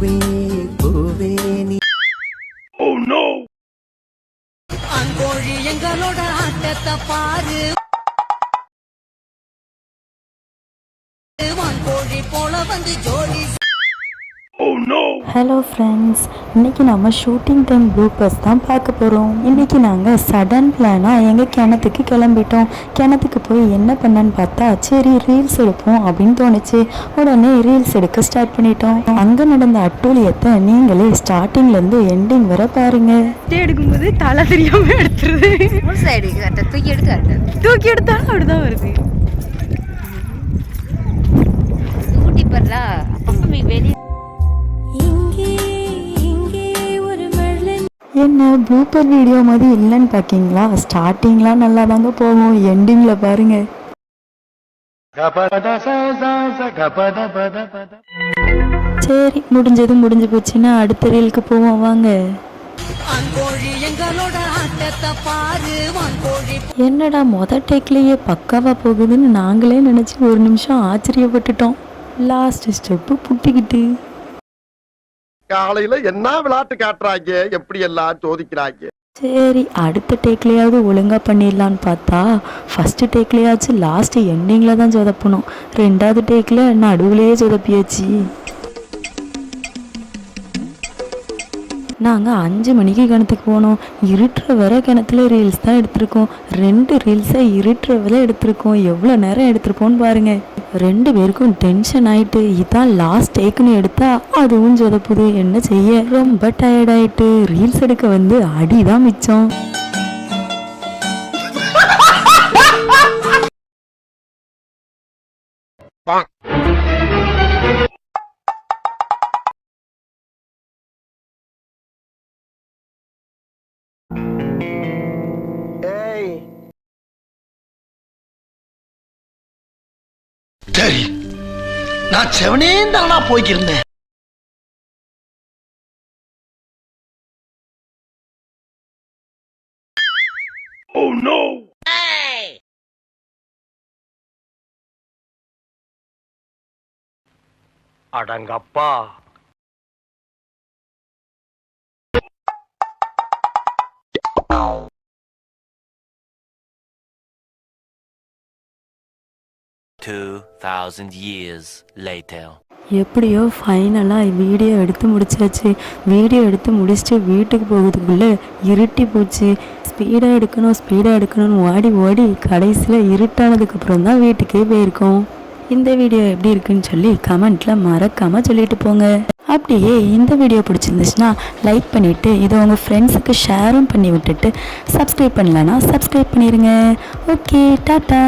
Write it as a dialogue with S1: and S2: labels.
S1: பூவே பூவே நீ.
S2: அங்கோழி எங்களோட ஆட்டத்தை பாரு. வான்கோழி போல வந்து ஜோடி
S3: ஹலோ ஃப்ரெண்ட்ஸ் இன்னைக்கு நம்ம ஷூட்டிங் டைம் ப்ளூப்பர்ஸ் தான் பார்க்க போகிறோம் இன்னைக்கு நாங்கள் சடன் பிளானாக எங்கள் கிணத்துக்கு கிளம்பிட்டோம். கிணத்துக்கு போய் என்ன பண்ணேன்னு பார்த்தா சரி ரீல்ஸ் எடுப்போம் அப்படின்னு தோணுச்சு. உடனே ரீல்ஸ் எடுக்க ஸ்டார்ட் பண்ணிட்டோம். அங்கே நடந்த அட்டூழியத்தை நீங்களே ஸ்டார்டிங்லேருந்து எண்டிங் வரை பாருங்க.
S4: எடுக்கும்போது தலை தெரியாம எடுத்துருது.
S5: தூக்கி எடுத்து கரெக்டாக
S4: தூக்கி எடுத்தாலும் அப்படிதான் வருது.
S5: ஊட்டி பரல வெளியே
S3: என்ன ப்ளூப்பர் வீடியோ மாதிரி இல்லைன்னு பார்க்கிங்களா ஸ்டார்டிங்லாம் நல்லா தாங்க போகும். எண்டிங்கில் பாருங்க. சரி முடிஞ்சது முடிஞ்சு போச்சுன்னா அடுத்த ரீலுக்கு போவோம். வாங்க. என்னடா மொத டேக்லேயே பக்காவா போகுதுன்னு நாங்களே நினச்சி ஒரு நிமிஷம் ஆச்சரியப்பட்டுட்டோம். Last step புட்டிக்கிட்டு.
S6: காலையில என்ன விளையாட்டு காட்டுறாங்க? எப்படி எல்லாம் சோதிக்கிறாங்க?
S3: சரி அடுத்த டேக்லேயாவது ஒழுங்காக பண்ணிடலான்னு பார்த்தா ஃபஸ்ட்டு டேக்லேயாச்சும் லாஸ்ட்டு எண்டிங்கில் தான் சொதப்பணும். ரெண்டாவது டேக்கில் நடுவுலையே சொதப்பியாச்சு. நாங்கள் அஞ்சு மணிக்கு கிணத்துக்கு போனோம். இருட்டுற வரை கிணத்துல ரீல்ஸ் தான் எடுத்திருக்கோம். ரெண்டு ரீல்ஸை இருட்டுற வரை எடுத்திருக்கோம். எவ்வளோ நேரம் எடுத்திருப்போம்னு பாருங்கள் ரெண்டு பேருக்கும் டென்ஷன் ஆயிட்டு இதான் லாஸ்ட் டேக்குன்னு எடுத்தா அதுவும் சொதப்புது. என்ன செய்ய? ரொம்ப டயர்டாயிட்டு ரீல்ஸ் எடுக்க வந்து அடிதான் மிச்சம்.
S7: சரி. நான் செவனே தானா போய்க்கிருந்தேன்
S6: அடங்கப்பா.
S8: Two thousand years later.
S3: எப்படியோ ஃபைனலாக வீடியோ எடுத்து முடிச்சாச்சு. வீடியோ எடுத்து முடிச்சுட்டு வீட்டுக்கு போகிறதுக்குள்ளே இருட்டி போச்சு. ஸ்பீடாக எடுக்கணும் ஸ்பீடாக எடுக்கணும்னு ஓடி ஓடி கடைசியில் இருட்டானதுக்கப்புறம் தான் வீட்டுக்கே போயிருக்கோம். இந்த வீடியோ எப்படி இருக்குன்னு சொல்லி கமெண்ட்டில் மறக்காமல் சொல்லிட்டு போங்க. அப்படியே இந்த வீடியோ பிடிச்சிருந்துச்சுன்னா லைக் பண்ணிவிட்டு இதை உங்கள் ஃப்ரெண்ட்ஸுக்கு ஷேரும் பண்ணி விட்டுட்டு சப்ஸ்கிரைப் பண்ணலன்னா சப்ஸ்கிரைப் பண்ணிடுங்க ஓகே டாட்டா